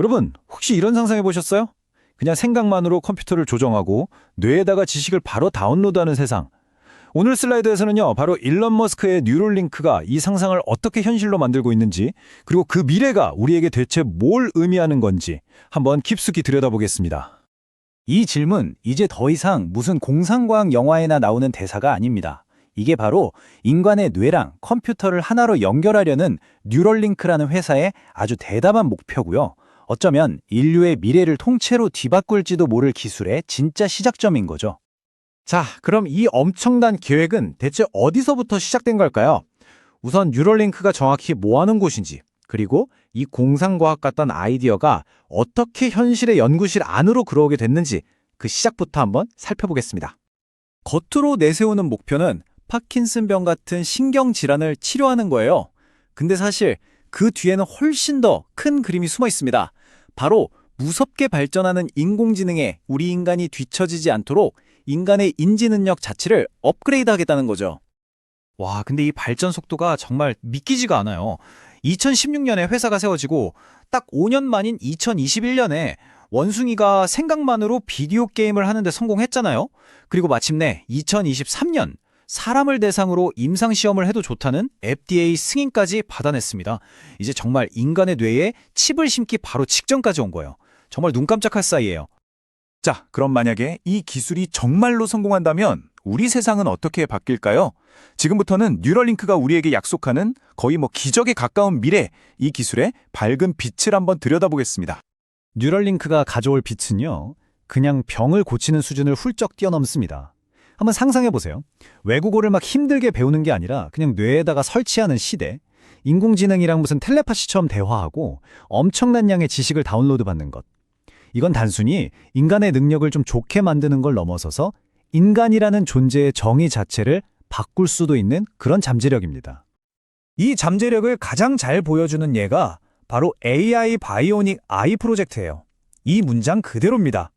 여러분, 혹시 이런 상상해 보셨어요? 그냥 생각만으로 컴퓨터를 조정하고 뇌에다가 지식을 바로 다운로드하는 세상. 오늘 슬라이드에서는요, 바로 일론 머스크의 뉴럴링크가 이 상상을 어떻게 현실로 만들고 있는지, 그리고 그 미래가 우리에게 대체 뭘 의미하는 건지 한번 깊숙이 들여다보겠습니다. 이 질문 이제 더 이상 무슨 공상과학 영화에나 나오는 대사가 아닙니다. 이게 바로 인간의 뇌랑 컴퓨터를 하나로 연결하려는 뉴럴링크라는 회사의 아주 대담한 목표고요. 어쩌면 인류의 미래를 통째로 뒤바꿀지도 모를 기술의 진짜 시작점인 거죠. 자, 그럼 이 엄청난 계획은 대체 어디서부터 시작된 걸까요? 우선 뉴럴링크가 정확히 뭐 하는 곳인지, 그리고 이 공상과학 같던 아이디어가 어떻게 현실의 연구실 안으로 들어오게 됐는지 그 시작부터 한번 살펴보겠습니다. 겉으로 내세우는 목표는 파킨슨병 같은 신경 질환을 치료하는 거예요. 근데 사실 그 뒤에는 훨씬 더 큰 그림이 숨어 있습니다. 바로 무섭게 발전하는 인공지능에 우리 인간이 뒤처지지 않도록 인간의 인지 능력 자체를 업그레이드 하겠다는 거죠. 와, 근데 이 발전 속도가 정말 믿기지가 않아요. 2016년에 회사가 세워지고 딱 5년 만인 2021년에 원숭이가 생각만으로 비디오 게임을 하는데 성공했잖아요. 그리고 마침내 2023년 사람을 대상으로 임상 시험을 해도 좋다는 FDA 승인까지 받아냈습니다. 이제 정말 인간의 뇌에 칩을 심기 바로 직전까지 온 거예요. 정말 눈 깜짝할 사이예요. 자, 그럼 만약에 이 기술이 정말로 성공한다면 우리 세상은 어떻게 바뀔까요? 지금부터는 뉴럴링크가 우리에게 약속하는 거의 뭐 기적에 가까운 미래, 이 기술의 밝은 빛을 한번 들여다보겠습니다. 뉴럴링크가 가져올 빛은요, 그냥 병을 고치는 수준을 훌쩍 뛰어넘습니다. 한번 상상해 보세요. 외국어를 막 힘들게 배우는 게 아니라 그냥 뇌에다가 설치하는 시대. 인공지능이랑 무슨 텔레파시처럼 대화하고 엄청난 양의 지식을 다운로드 받는 것. 이건 단순히 인간의 능력을 좀 좋게 만드는 걸 넘어서서 인간이라는 존재의 정의 자체를 바꿀 수도 있는 그런 잠재력입니다. 이 잠재력을 가장 잘 보여주는 예가 바로 AI 바이오닉 아이 프로젝트예요. 이 문장 그대로입니다.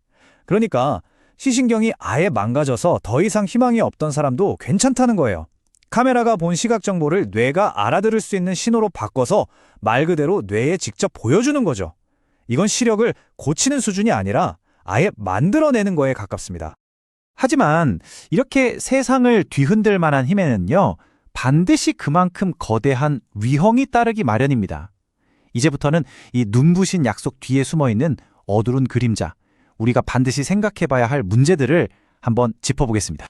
그러니까 시신경이 아예 망가져서 더 이상 희망이 없던 사람도 괜찮다는 거예요. 카메라가 본 시각 정보를 뇌가 알아들을 수 있는 신호로 바꿔서 말 그대로 뇌에 직접 보여주는 거죠. 이건 시력을 고치는 수준이 아니라 아예 만들어내는 거에 가깝습니다. 하지만 이렇게 세상을 뒤흔들 만한 힘에는요, 반드시 그만큼 거대한 위험이 따르기 마련입니다. 이제부터는 이 눈부신 약속 뒤에 숨어 있는 어두운 그림자, 우리가 반드시 생각해 봐야 할 문제들을 한번 짚어보겠습니다.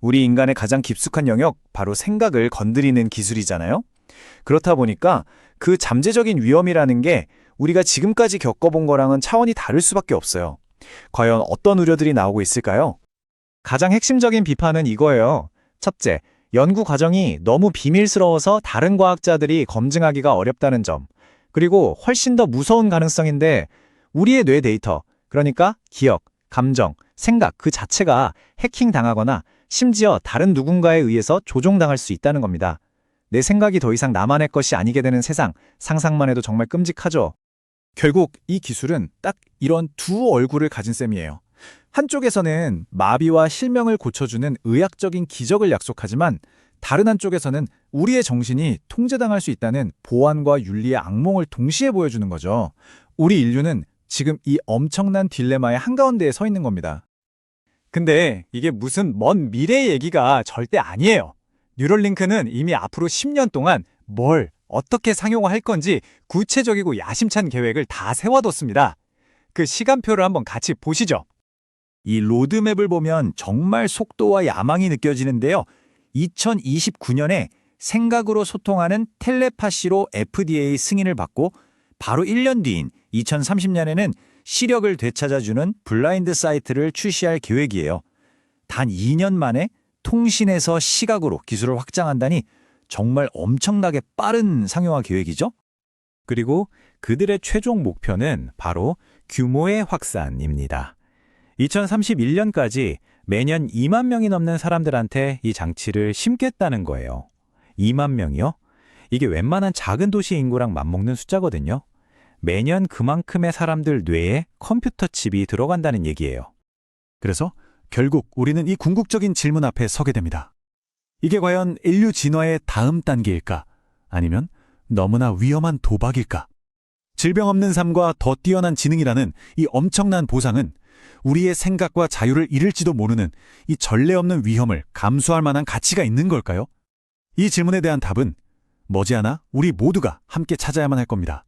우리 인간의 가장 깊숙한 영역, 바로 생각을 건드리는 기술이잖아요. 그렇다 보니까 그 잠재적인 위험이라는 게 우리가 지금까지 겪어본 거랑은 차원이 다를 수밖에 없어요. 과연 어떤 우려들이 나오고 있을까요? 가장 핵심적인 비판은 이거예요. 첫째, 연구 과정이 너무 비밀스러워서 다른 과학자들이 검증하기가 어렵다는 점. 그리고 훨씬 더 무서운 가능성인데 우리의 뇌 데이터, 그러니까 기억, 감정, 생각 그 자체가 해킹당하거나 심지어 다른 누군가에 의해서 조종당할 수 있다는 겁니다. 내 생각이 더 이상 나만의 것이 아니게 되는 세상, 상상만 해도 정말 끔찍하죠. 결국 이 기술은 딱 이런 두 얼굴을 가진 셈이에요. 한쪽에서는 마비와 실명을 고쳐주는 의학적인 기적을 약속하지만 다른 한쪽에서는 우리의 정신이 통제당할 수 있다는 보안과 윤리의 악몽을 동시에 보여주는 거죠. 우리 인류는 지금 이 엄청난 딜레마의 한가운데에 서 있는 겁니다. 근데 이게 무슨 먼 미래의 얘기가 절대 아니에요. 뉴럴링크는 이미 앞으로 10년 동안 뭘 어떻게 상용화할 건지 구체적이고 야심찬 계획을 다 세워뒀습니다. 그 시간표를 한번 같이 보시죠. 이 로드맵을 보면 정말 속도와 야망이 느껴지는데요. 2029년에 생각으로 소통하는 텔레파시로 FDA 승인을 받고 바로 1년 뒤인 2030년에는 시력을 되찾아주는 블라인드 사이트를 출시할 계획이에요. 단 2년 만에 통신에서 시각으로 기술을 확장한다니 정말 엄청나게 빠른 상용화 계획이죠? 그리고 그들의 최종 목표는 바로 규모의 확산입니다. 2031년까지 매년 2만 명이 넘는 사람들한테 이 장치를 심겠다는 거예요. 2만 명이요? 이게 웬만한 작은 도시 인구랑 맞먹는 숫자거든요. 매년 그만큼의 사람들 뇌에 컴퓨터 칩이 들어간다는 얘기예요. 그래서 결국 우리는 이 궁극적인 질문 앞에 서게 됩니다. 이게 과연 인류 진화의 다음 단계일까? 아니면 너무나 위험한 도박일까? 질병 없는 삶과 더 뛰어난 지능이라는 이 엄청난 보상은 우리의 생각과 자유를 잃을지도 모르는 이 전례 없는 위험을 감수할 만한 가치가 있는 걸까요? 이 질문에 대한 답은 머지않아 우리 모두가 함께 찾아야만 할 겁니다.